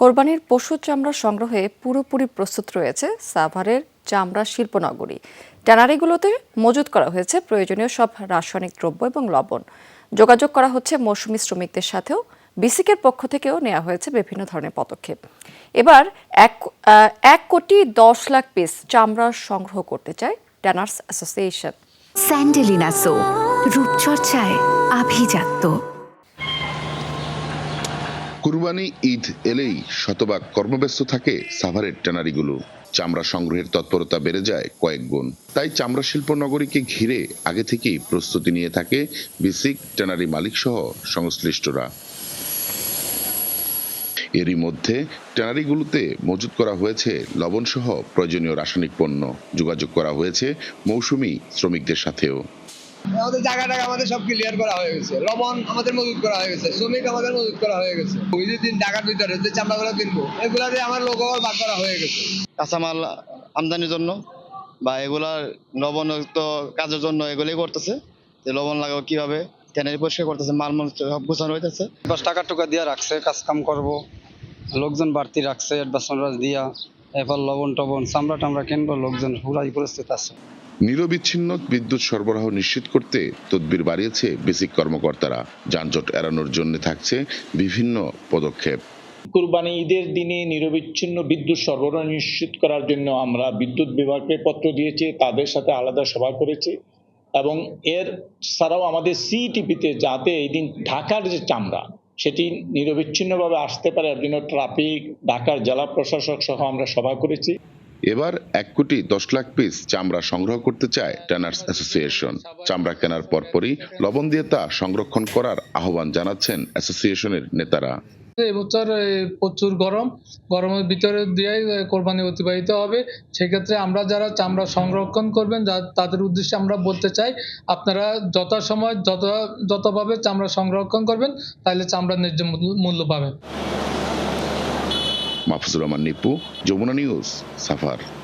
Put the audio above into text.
কোরবানির পশু চামড়া সংগ্রহে পুরোপুরি প্রস্তুত রয়েছে সাভারের চামড়া শিল্পনগরী। ট্যানারিগুলোতে মজুত করা হয়েছে প্রয়োজনীয় সব রাসায়নিক দ্রব্য এবং লবণ। যোগাযোগ করা হচ্ছে মৌসুমী শ্রমিকদের সাথেও। বিসিকের পক্ষ থেকেও নেওয়া হয়েছে বিভিন্ন ধরনের পদক্ষেপ। এবার এক এক কোটি দশ লাখ পিস চামড়া সংগ্রহ করতে চায় ট্যানার্স অ্যাসোসিয়েশন। স্যান্ডেলিনা সো রূপচর্চায় আভিজাত্য। কুরবানি ঈদ এলেই শতভাগ কর্মব্যস্ত থাকে সাভারের ট্যানারিগুলো। চামড়া সংগ্রহের তৎপরতা বেড়ে যায় কয়েক গুণ। তাই চামড়া শিল্প নগরীকে ঘিরে আগে থেকেই প্রস্তুতি নিয়ে থাকে বিসিক ট্যানারি মালিক সহ সংশ্লিষ্টরা। এরই মধ্যে ট্যানারিগুলোতে মজুত করা হয়েছে লবণ সহ প্রয়োজনীয় রাসায়নিক পণ্য। যোগাযোগ করা হয়েছে মৌসুমি শ্রমিকদের সাথেও। আমাদের জায়গা টাকা আমাদের সব ক্লিয়ার করা হয়ে গেছে। লবণ আমাদের মজুত করা হয়ে গেছে। শ্রমিক আমাদের মজুত করা হয়ে গেছে। ওই যে দিন ঢাকার ভিতরে যে চামড়াগুলো কিনবো এগুলা দিয়ে আমার লোক ভাগ করা হয়ে গেছে। কাঁচামাল আমদানির জন্য বা এগুলার লবণযুক্ত কাজের জন্য এগুলোই করতেছে। যে লবণ লাগাবো কীভাবে ট্যানারি পরিষ্কার করতেছে মাল মাল সব গোছানো হইতেছে। দশ টাকা টুকা দিয়া রাখছে কাজ কাম করব। লোকজন বাড়তি রাখছে অ্যাডভান্স দিয়া। এরপর লবণ টবণ চামড়া টামড়া কিনবো লোকজন পুরাই পরিস্থিতি আছে নিরবিচ্ছিন্ন বিদ্যুৎ সরবরাহ নিশ্চিত করতে তদবির বাড়িয়েছে বেসিক কর্মকর্তারা। যানজট এড়ানোর জন্য থাকছে বিভিন্ন পদক্ষেপ। কুরবানি ঈদের দিনে নিরবিচ্ছিন্ন বিদ্যুৎ সরবরাহ নিশ্চিত করার জন্য আমরা বিদ্যুৎ বিভাগকে পত্র দিয়েছি, তাদের সাথে আলাদা সভা করেছি এবং এর ছাড়াও আমাদের সিটিপিতে যাতে এই দিন ঢাকার যে চামড়া, সেটি নিরবিচ্ছিন্নভাবে আসতে পারে, এর জন্য ট্রাফিক, ঢাকার জেলা প্রশাসক সহ আমরা সভা করেছি। এবার এক কোটি দশ লাখ পিস চামড়া সংগ্রহ করতে চায় ট্যানার্স অ্যাসোসিয়েশন চামড়া কেনার পরপরই লবণ দিয়ে তা সংরক্ষণ করার আহ্বান জানাচ্ছেন অ্যাসোসিয়েশনের নেতারা। এবছর প্রচুর গরম। গরমের ভিতরে দিয়েই কোরবানি অতিবাহিত হবে। সেক্ষেত্রে আমরা যারা চামড়া সংরক্ষণ করবেন তাদের উদ্দেশ্যে আমরা বলতে চাই, আপনারা যথাসময় যত যতভাবে চামড়া সংরক্ষণ করবেন, তাহলে চামড়ার ন্যায্য মূল্য পাবেন। Mahfuzur Rahman Nipu Jamuna news suffer.